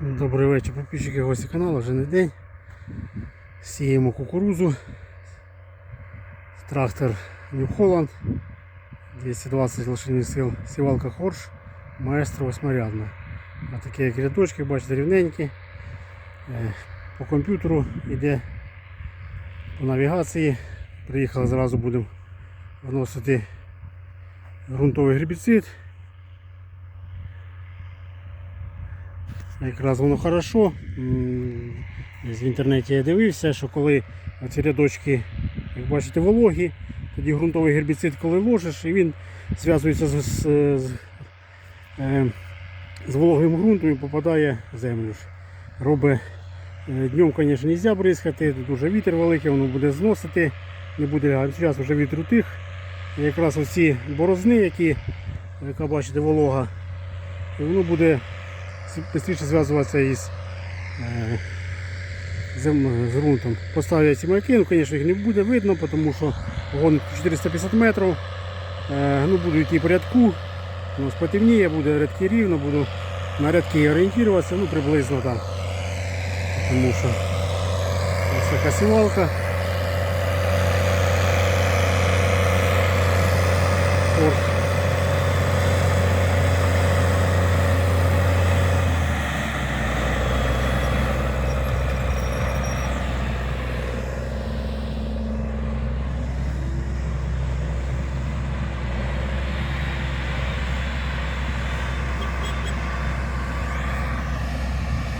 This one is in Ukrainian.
Добрий вечір, підписчики гості каналу, вже не день. Сіємо кукурузу. Трактор New Holland. 220 лошадиних сил. Сівалка Хорш. Маестро восьмирядна. А такі як рядочки, бачите, рівненькі. Е, По комп'ютеру йде по навігації. Приїхали зразу будемо вносити ґрунтовий гербіцид. Якраз воно хорошо. В інтернеті я дивився, що коли ці рядочки, як бачите, вологі, тоді ґрунтовий гербіцид, коли ложиш, і він зв'язується з, з, з, е, з вологим ґрунтом і попадає в землю. ж. Робить е, днем, звісно, не можна бризкати, дуже вітер великий, воно буде зносити, не буде, зараз вже вітер утих. І якраз оці борозни, які, яка бачите, волога, і воно буде швидше зв'язуватися із е, зем, з ґрунтом. Поставлю ці маяки, ну, звісно, їх не буде видно, тому що вон 450 метрів. Е, ну, буду йти по рядку, ну, спотемніє, буде рядки рівно, буду на рядки орієнтуватися, ну, приблизно там. Тому що ось така.